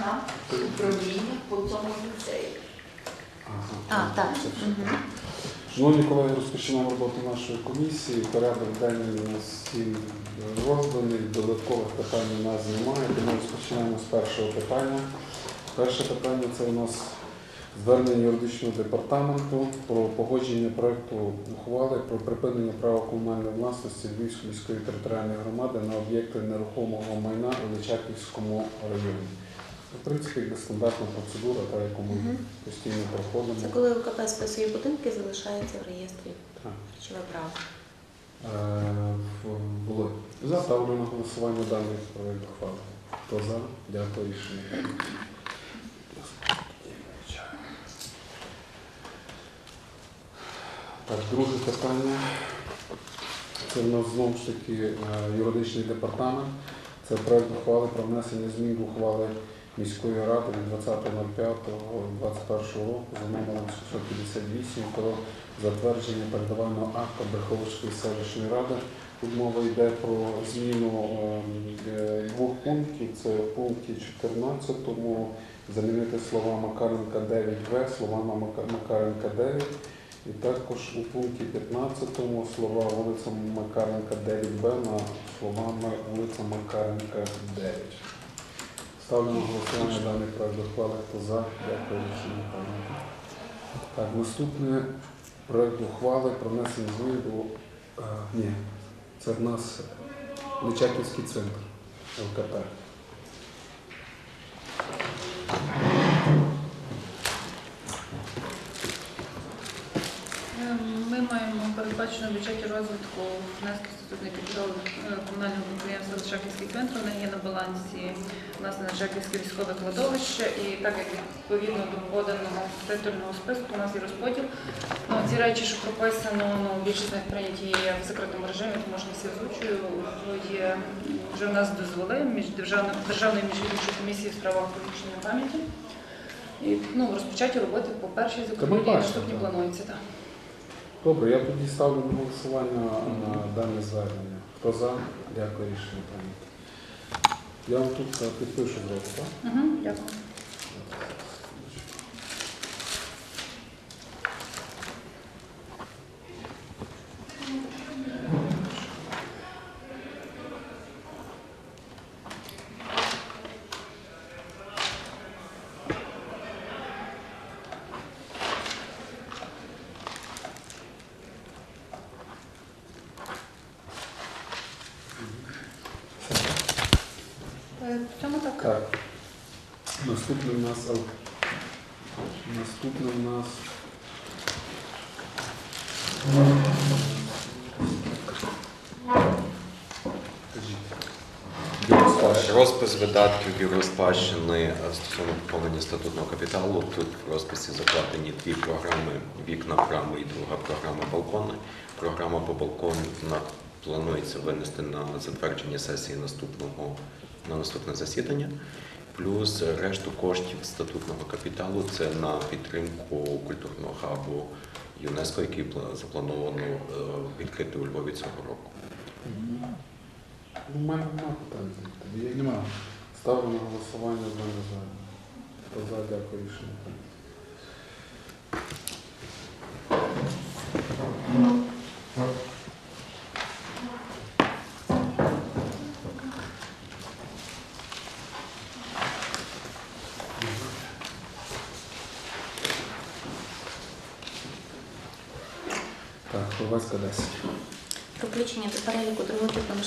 на управління по цьому ліцею. А, так. Шановні колеги, розпочинаємо роботу нашої комісії. Порядок денний у нас всім розданий, додаткових питань у нас немає, тому розпочинаємо з першого питання. Перше питання це у нас звернення юридичного департаменту про погодження проекту ухвали про припинення права комунальної власності Львівської міської територіальної громади на об'єкти нерухомого майна у Личаківському районі. В принципі, якби стандартна процедура, та яку ми Мгм. постійно проходимо. Це коли УКП списує будинки, залишається в реєстрі Так. речове право. Е, в- Були. За ставлю на голосування даний проект ухвали. Хто за? Дякую, рішення. Так, друге питання. Це в нас знову ж таки е, юридичний департамент. Це проект ухвали про внесення змін до ухвали міської ради від 20.05.21 року за номером 658 про затвердження передавального акту Бреховської селищної ради. Тут мова йде про зміну ем, е, двох пунктів. Це в пункті 14 замінити слова Макаренка 9В словами Макаренка 9. І також у пункті 15 слова вулиця Макаренка 9Б на словами вулиця Макаренка 9. Ставлю голосування даний проект ухвали. Хто за? Дякую, рішення прийнято. Так, наступне проект ухвали про внесення змін до. е, ні, це в нас Личаківський центр ЛКП. Е, Ми маємо передбачено в бюджеті розвитку внески статутний капітал е, комунального підприємства Лишаківський центр. Вона є на балансі у нас військове кладовище. І так як відповідно до поданого титульного списку у нас є розподіл. Ну, ці речі, що прописано, ну, більшість них прийняті є в закритому режимі, тому що не всі озвучую. То є вже в нас дозволи між державною державною міжвідомчою комісією в справах політичної пам'яті. І ну, розпочаті роботи по першій закупівлі, наступні так. плануються. Так. Добре, я тоді ставлю на голосування на дане звернення. Хто за? Дякую, рішення прийнято. Я вам тут е, підпишу зразу, так? Угу, дякую. Е, В цьому так. Так. Наступне в нас наступне в нас. Розпис видатків бюро спадщини е, стосовно поповнення статутного капіталу. Тут в розписі закладені дві програми вікна брами і друга програма балкони. Програма по балкону планується винести на затвердження сесії наступного на наступне засідання. Плюс решту коштів статутного капіталу це на підтримку культурного хабу ЮНЕСКО, який заплановано е, відкрити у Львові цього року. У мене немає питань. Тоді я немає. Ставлю на голосування за. Хто дякую, рішення прийнято. Так, Ховецька 10. Про включення до переліку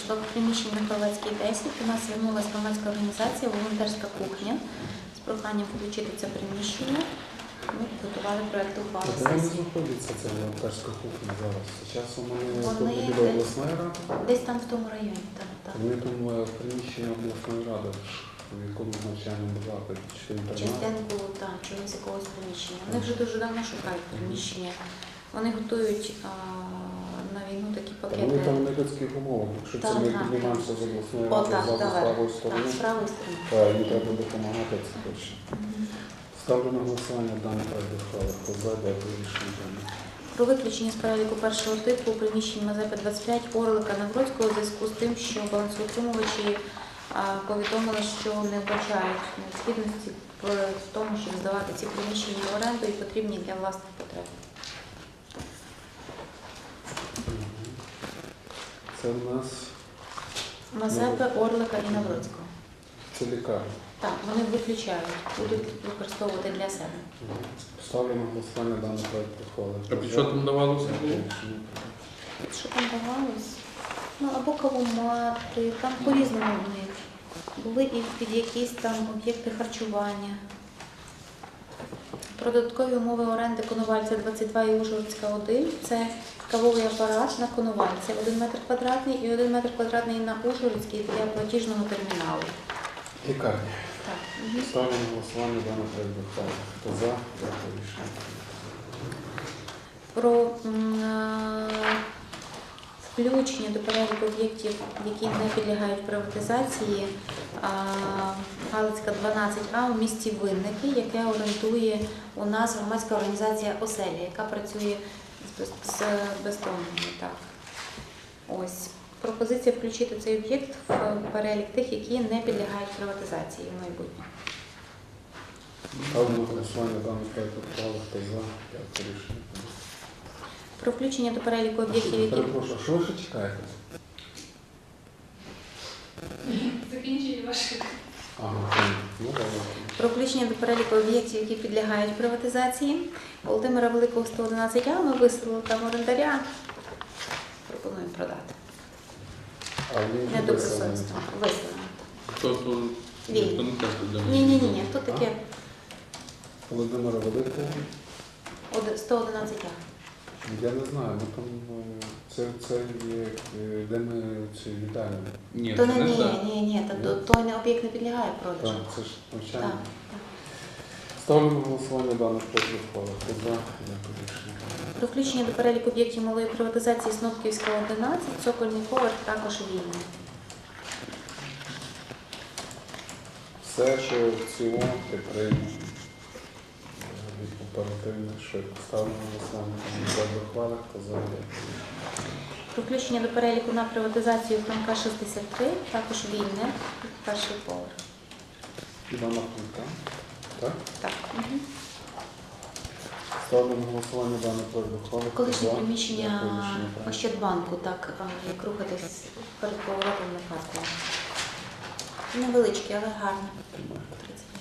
житлових приміщень на 10 до нас звернулася громадська організація Волонтерська кухня з проханням включити це приміщення. Ми підготували проєкт ухвали А де вони сесії. знаходяться, ця волонтерська кухня зараз? Часом вони Вони тут не біля обласної ради? Десь там в тому районі, так, так. Вони там приміщення обласної ради, в якому навчальному закладі, чи інтернат. Частинку так, чогось якогось приміщення. Вони вже дуже давно шукають приміщення. Вони готують а, Та Вони там на людських умовах. Якщо це Так, ми так. піднімаємося з обласної ради так, з правої сторони, з правої сторони. та їм треба допомагати, це точно. Ставлю на голосування даний проект ухвали. Хто за, дякую, рішення прийнято. Про виключення з переліку першого типу приміщень Мазепи 25 Орлика Навроцького у зв'язку з тим, що балансоутримувачі повідомили, що не вбачають необхідності в тому, щоб здавати ці приміщення в оренду і потрібні для власних потреб. Це в нас Мазепи, Орлика і Навроцького. це лікарня. Так, вони виключають, будуть використовувати для себе. Ставлю на голосування даний проект ухвали. А під що там давалося? Що там давалось? Ну, або кавомати, там по-різному в них. Були і під якісь там об'єкти харчування. Про додаткові умови оренди Коновальця 22 і Ужгородська 1. Це кавовий апарат на Коновальця 1 метр квадратний і 1 метр квадратний на Ужгородській для платіжного терміналу. Лікарня. Так. Ставлю на голосування проект ухвали. Хто за? Дякую. Рішення. про е, включення до переліку об'єктів, які не підлягають приватизації, Галицька 12А у місті Винники, яке орендує у нас громадська організація Оселя, яка працює з, без- бездомними. Так. Ось. Пропозиція включити цей об'єкт в перелік тих, які не підлягають приватизації в майбутньому. Ставлю на голосування даний проект ухвали. Хто за? Дякую. Рішення. Про включення до переліку об'єктів, які Перепрошую, що ви ще чекаєте? Закінчення ваших. Ага, ну. Про включення до переліку об'єктів, які підлягають приватизації. Володимира Великого 111 А ми виселили там орендаря. Пропонуємо продати. А він Не. Виселено. То, Він. те, що для Ні, ні, ні, ні. Тут таке Володимира Великого. од- 111 А. Я не знаю, ну там е, це, це є, е, де ми ці вітаємо. Ні, То це не не ні, так. ні, ні, та то- той не об'єкт не підлягає продажу. Так, це ж Так. навчання. Ставлю на голосування даних ухвали. Хто за? Дякую. Рішення. Про включення до переліку об'єктів малої приватизації Снопківська 11, цокольний поверх також вільний. Все, що в цілому від оперативно, швидко ставлено населення місцевих хвалах та загалом. Про включення до переліку на приватизацію Франка 63, також вільне, перший поверх. Івана Франка, так? Так. Угу. Голосування даний проект ухвали. Колишнє приміщення Ощадбанку, так, як рухатись перед поворотом на парку. Невеличкі, але гарні. 30.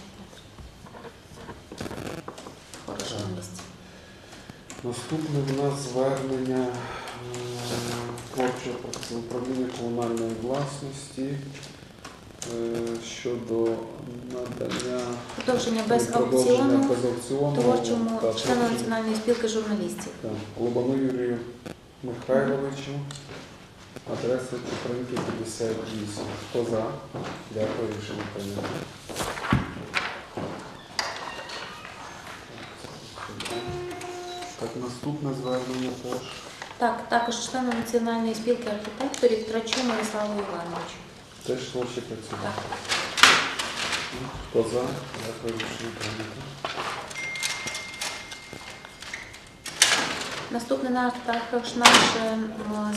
Наступне в нас звернення е, творчого процесу управління комунальної власності е, щодо надання Продовження без аукціону творчому члену Національної спілки журналістів. Лобану Юрію Михайловичу. Адреса Українки 58. Хто за? Дякую, рішення прийнято. Наступне звернення теж. Так, також члену Національної спілки архітекторів Трачу Мирославу Івановичу. Теж творчі працювати. Так. Хто за? Дякую, рішення прийнято. Наступне наш також наше м,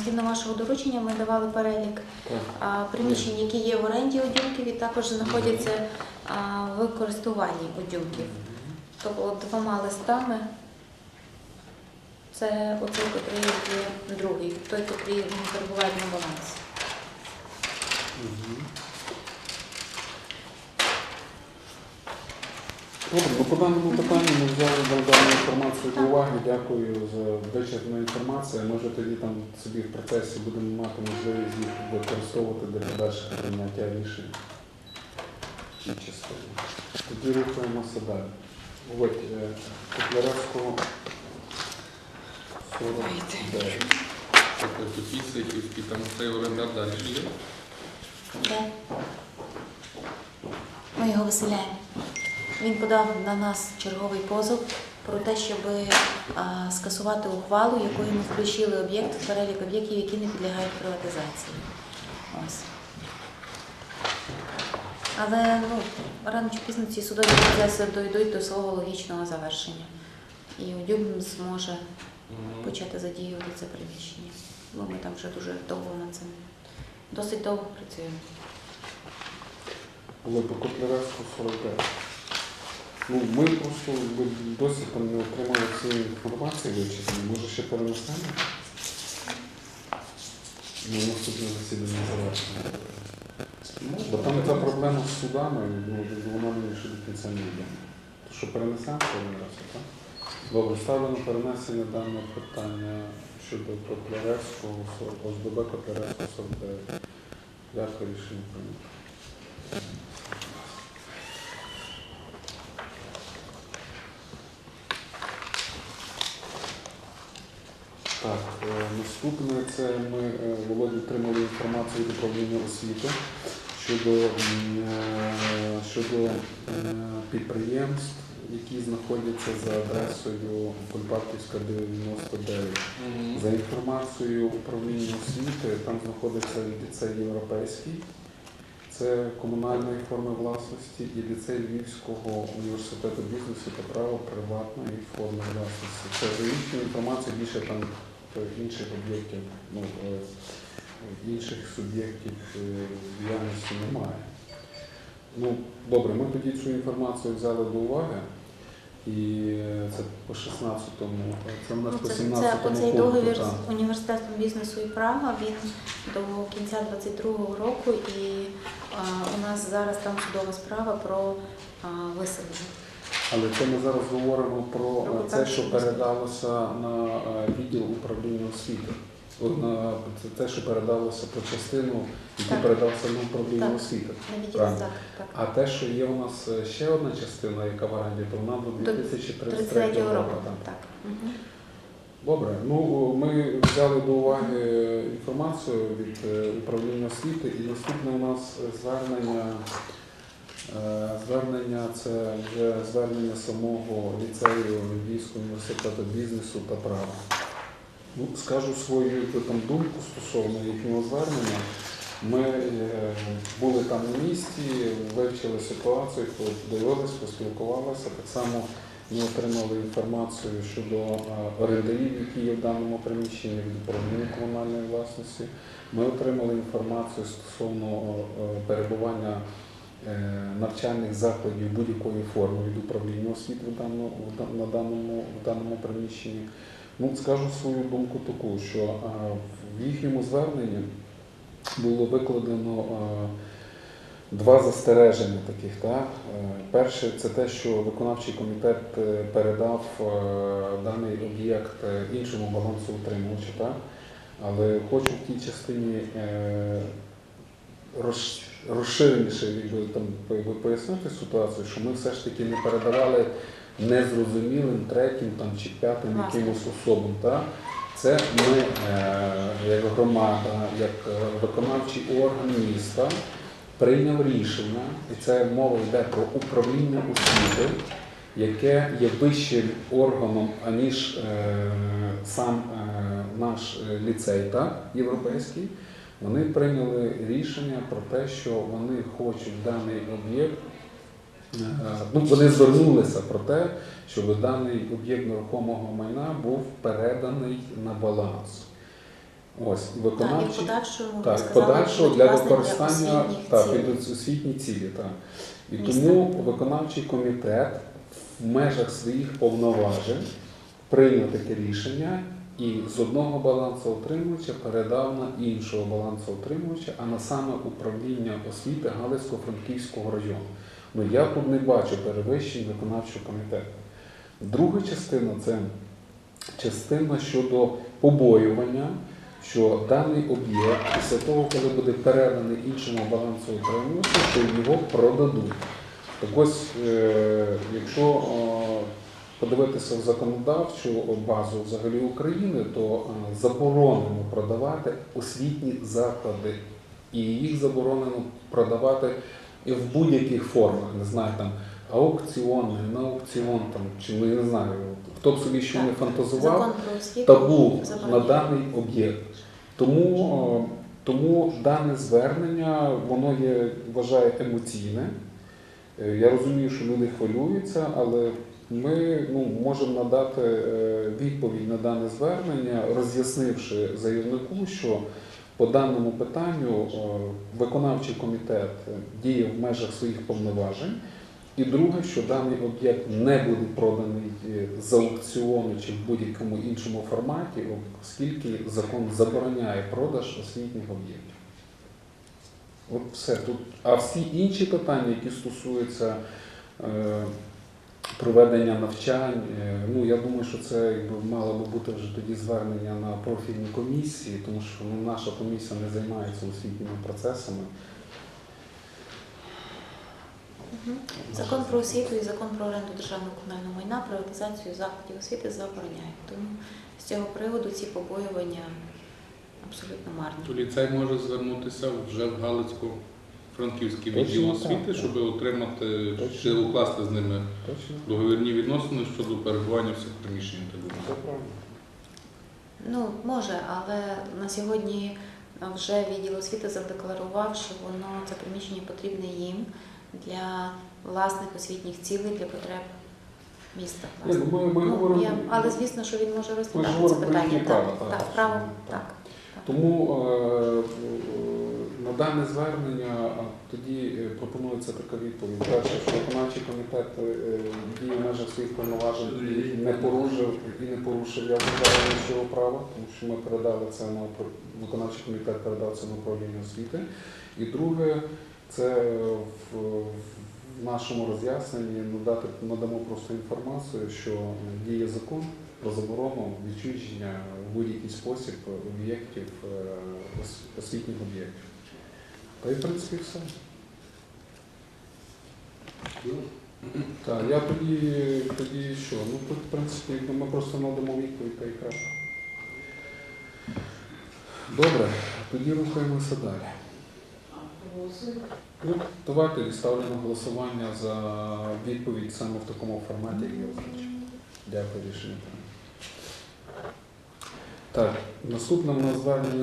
згідно вашого доручення ми давали перелік Так. а, приміщень, які є в оренді у дюмків і також знаходяться а, в користуванні у дюмків. Тобто двома листами. Це оцей, котрий є другий, той, не перебуває на балансі. Добре, ну по даному питанню ми взяли дану інформацію до уваги. Дякую за вичерпну інформацію. Ми вже тоді там собі в процесі будемо мати можливість їх використовувати для подальшого прийняття рішень. в цій частині. Тоді рухаємося далі. От, е, Котляревського 49. Тобто там цей орендар далі є. Де? Ми його виселяємо. Він подав на нас черговий позов про те, щоб а, скасувати ухвалу, якою ми включили об'єкт в перелік об'єктів, які не підлягають приватизації. Ось. Але ну, рано чи пізно ці судові процеси дійдуть до свого логічного завершення. І Удюб зможе почати задіювати це приміщення. Бо ми там вже дуже довго над цим, досить довго працюємо. Але по Котляревську 49. Ну, ми просто ми досі там не отримали цієї інформації вичислені. Може ще перенесемо? Ну, наступне засідання завершено. Бо там ця проблема з судами, вона мені ще до кінця не відома. То що перенесемо раз, так? Добре, ставлю на перенесення даного питання щодо Котляревського, ОСББ Котляревського 49. Дякую, рішення прийнято. Так, е, наступне це ми е, отримали інформацію від управління освіти щодо, е, щодо підприємств, які знаходяться за адресою Кульбаківська 99. За інформацією управління освіти, там знаходиться ліцей європейський, це комунальної форми власності і ліцей Львівського університету бізнесу та права приватної форми власності. Це за їхньою інформацією більше там інших об'єктів, ну, е, інших суб'єктів е, діяльності немає. Ну, добре, ми тоді цю інформацію взяли до уваги. І це по 16-му, це в нас Ну, по Це, 17-му це оцей договір з університетом бізнесу і права. Він до кінця 22-го року, і а, у нас зараз там судова справа про а, виселення. Але це ми зараз говоримо про Про е, це, що передалося на е, відділ управління освіти. На це те, що передалося по частину, Так. передався на управління Так. освіти. Правильно. так, так. А те, що є у нас е, ще одна частина, яка в оренді, то вона до До 2033 року. року. так. Так. Добре, ну ми взяли до уваги інформацію від е, управління освіти, і наступне у нас звернення. Е, Звернення це вже звернення самого ліцею Львівського університету бізнесу та права. Ну, скажу свою там думку стосовно їхнього звернення. Ми е, були там на місці, вивчили ситуацію, подивилися, поспілкувалися. Так само ми отримали інформацію щодо е, орендарів, які є в даному приміщенні від управління комунальної власності. Ми отримали інформацію стосовно е, перебування навчальних закладів будь-якої форми від управління освіти в даному, в даному, в даному приміщенні. Ну, скажу свою думку таку, що е, в їхньому зверненні було викладено е, два застереження таких. Так? Е, Перше, це те, що виконавчий комітет передав даний об'єкт іншому балансоутримувачу, так? але хочу в тій частині роз- розширеніше там, пояснити ситуацію, що ми все ж таки не передавали незрозумілим третім там, чи п'ятим якимось особам. Так? Це ми, е, як громада, як е, виконавчий орган міста, прийняв рішення, і це мова йде про управління освіти, яке є вищим органом, аніж е, сам наш ліцей так, європейський. Вони прийняли рішення про те, що вони хочуть даний об'єкт. Е, Ну, вони звернулися про те, щоб даний об'єкт нерухомого майна був переданий на баланс. Ось Так, і виконавчий в подальшому ви так, сказали, подальшого для використання цілей. під освітні цілі. Так. І Міста. тому виконавчий комітет в межах своїх повноважень прийняв таке рішення і з одного балансоутримувача передав на іншого балансоутримувача, а на саме управління освіти Галицько-Франківського району. Ну я тут не бачу перевищень виконавчого комітету. Друга частина це частина щодо побоювання, що даний об'єкт після того, коли буде переданий іншому балансоутримувачу, що його продадуть. Так ось, е, якщо е, подивитися в законодавчу базу взагалі України, то е, заборонено продавати освітні заклади, і їх заборонено продавати і в будь-яких формах, не знаю, там аукціон, не на аукціон, там, чи ну, я не знаю, хто б собі що не фантазував табу на даний об'єкт. Тому, е, тому дане звернення воно є, вважаю, емоційне. Е, Я розумію, що люди хвилюються, але ми ну, можемо надати е, відповідь на дане звернення, роз'яснивши заявнику, що по даному питанню е, виконавчий комітет діє в межах своїх повноважень. І друге, що даний об'єкт не буде проданий е, з аукціону чи в будь-якому іншому форматі, оскільки закон забороняє продаж освітніх об'єктів. От все тут. А всі інші питання, які стосуються е, проведення навчань, е, ну я думаю, що це якби мало би бути вже тоді звернення на профільні комісії, тому що ну, наша комісія не займається освітніми процесами. Закон про освіту і закон про оренду державного комунального майна, приватизацію закладів освіти забороняють. Тому з цього приводу ці побоювання абсолютно марні. То ліцей може звернутися вже в Галицько-Франківський Точно відділ освіти, щоб отримати чи укласти з ними договірні відносини щодо перебування в цих приміщеннях. так би Це мовити. правильно. Ну, може, але на сьогодні вже відділ освіти задекларував, що воно це приміщення потрібне їм для власних освітніх цілей, для потреб міста. Ні, ну, ми, ми Ну, говоримо, я, але звісно, що він може розглядати це питання. Так, так, так, право, так. так. Тому е, е, на дане звернення тоді е, пропонується така відповідь. Перше, що виконавчий комітет е, діє в межах своїх повноважень і не порушив і не порушив я вважаю права, тому що ми передали це на виконавчий комітет передав це на управління освіти. І друге, це в, в нашому роз'ясненні надати надамо просто інформацію, що діє закон про заборону відчуження в будь-який спосіб об'єктів е, освітніх об'єктів. Та й в принципі все. Так, я тоді, тоді що? Ну тут, в принципі, ми просто надамо відповідь та й крапка. Добре, тоді рухаємося далі. Ну, давайте ставлю голосування за відповідь саме в такому форматі, як я озвучив. Дякую, рішення. Так, наступне у нас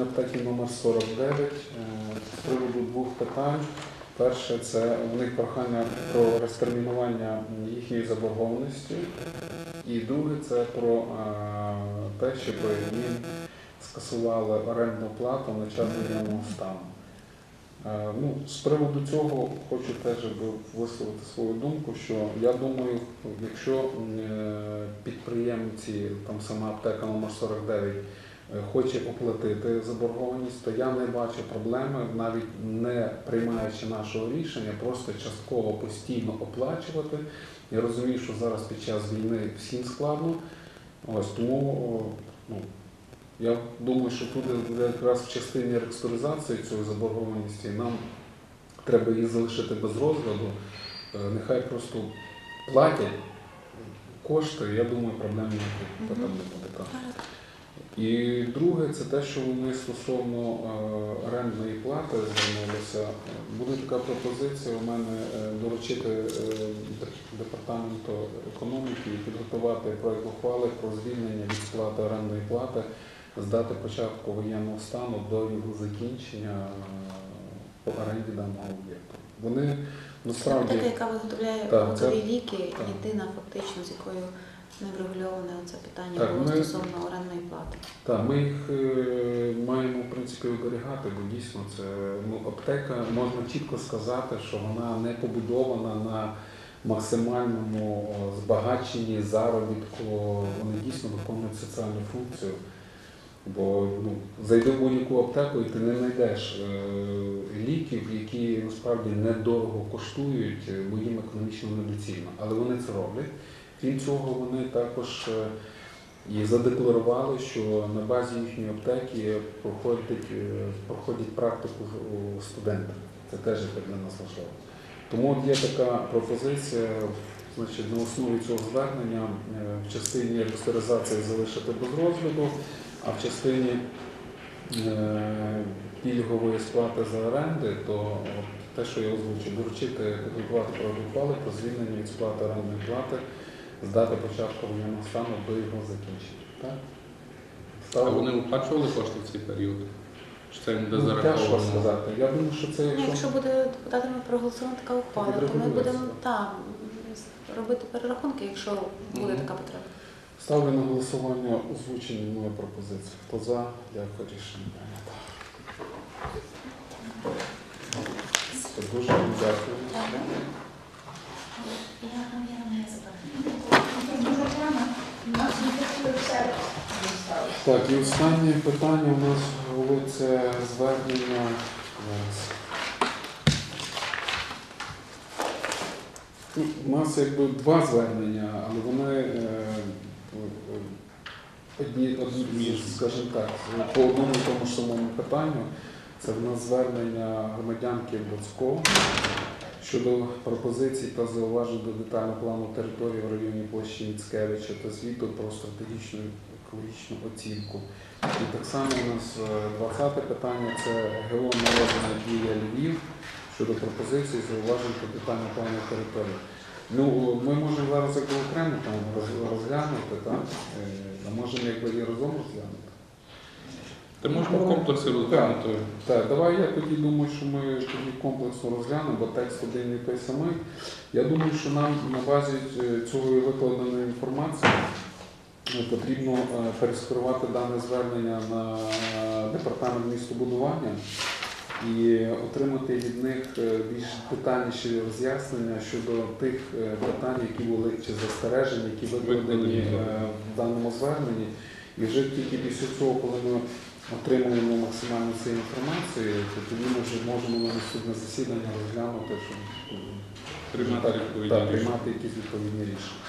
аптеки номер 49 е, з приводу двох питань. Перше, це у них прохання про розтермінування їхньої заборгованості. І друге, це про е, те, що про їм скасували орендну плату на час воєнного стану. Е, Ну, з приводу цього хочу теж висловити свою думку, що я думаю, якщо підприємці, там сама аптека номер 49 е, хоче оплатити заборгованість, то я не бачу проблеми, навіть не приймаючи нашого рішення, просто частково постійно оплачувати. Я розумію, що зараз під час війни всім складно. Ось тому ну, я думаю, що тут якраз в частині реструктуризації цієї заборгованості нам треба її залишити без розгляду. Е, Нехай просто платять кошти, я думаю, проблем не буде. І друге, це те, що вони стосовно е, орендної плати звернулися. Буде така пропозиція у мене е, доручити е, департаменту економіки і підготувати проект ухвали про звільнення від сплати орендної плати з дати початку воєнного стану до його закінчення по оренді даного об'єкту. Вони насправді яка виготовляє готові ліки, єдина фактично, з якою не врегульоване це питання Так, було ми- стосовно орендної плати. Так, ми їх е, маємо в принципі оберігати, бо дійсно це ну, аптека, можна чітко сказати, що вона не побудована на максимальному збагаченні, заробітку. Вони дійсно виконують соціальну функцію. Бо ну, зайди в будь-яку аптеку і ти не знайдеш е, ліків, які насправді недорого коштують, е, бо їм економічно недоцільно. Але вони це роблять. Крім цього, вони також е, і задекларували, що на базі їхньої аптеки проходять, е, проходять практику студенти. Це теж є для нас важливо. Тому от є така пропозиція, значить, на основі цього звернення е, в частині рестаризації залишити без розгляду, а в частині пільгової сплати за оренди, то те, що я озвучив, доручити підготувати проект ухвали про звільнення від сплати орендної плати з дати початку воєнного стану до його закінчення. Так? А вони виплачували кошти в цей період? Чи це не Ну, Тяжко зараховано? сказати. Я думаю, що це Ну, якщо якщо буде депутатами проголосована така ухвала, то ми будемо там робити перерахунки, якщо буде така потреба. ставлю на голосування озвучені мною пропозиції. Хто за? Дякую, рішення прийнято. Дуже дякую. Я, наверное, не забула. Нас не все зосталося. Так, і останнє питання у нас було це звернення. Ну, У нас якби два звернення, але вони е, одні, одні скажімо так, по одному тому самому питанню. Це в нас звернення громадянки Боцько щодо пропозицій та зауважень до детального плану території в районі площі Міцкевича та звіту про стратегічну екологічну оцінку. І так само у нас е, 20 питання це ГО народна дія Львів щодо пропозицій, зауважень до детального плану території. Ну, ми можемо зараз якби окремо там розглянути? Е, А можемо якби і разом розглянути. Та можна в комплексі розглянути. Так, давай я тоді думаю, що ми тоді комплексно розглянемо, бо текст один і той самий. Я думаю, що нам на базі е, цього викладеної інформації е, потрібно е, перескерувати дане звернення на департамент містобудування і отримати від них більш детальніші роз'яснення щодо тих питань, які були чи застережень, які викладені в даному зверненні. І вже тільки після цього, коли ми отримуємо максимально цієї інформації, то тоді ми вже можемо на наступне засідання розглянути, щоб е, Приймати так, відповідні так, приймати якісь відповідні рішення.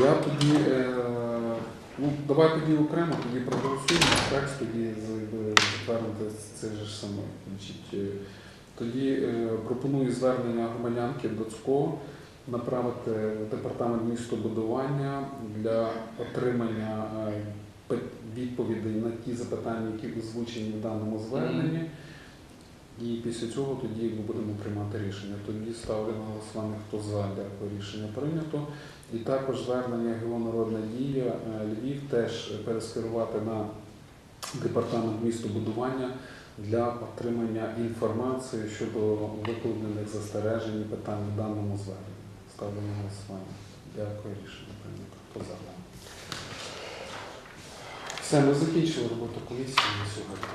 Я тоді, е, ну давай тоді окремо, тоді проголосуємо текст, тоді затвердити це ж саме. Значить, е, тоді е, пропоную звернення громадянки Доцько направити в департамент містобудування для отримання е, відповідей на ті запитання, які озвучені в даному зверненні. І після цього тоді ми будемо приймати рішення. Тоді ставлю на голосування, хто за, дякую, рішення прийнято. І також звернення ГО Народна дія е, Львів теж перескерувати на департамент містобудування для отримання інформації щодо викладених застережень і питань в даному зверненні. Ставлю на голосування. Дякую, рішення прийнято. Хто? Все, ми закінчили роботу комісії на сьогодні.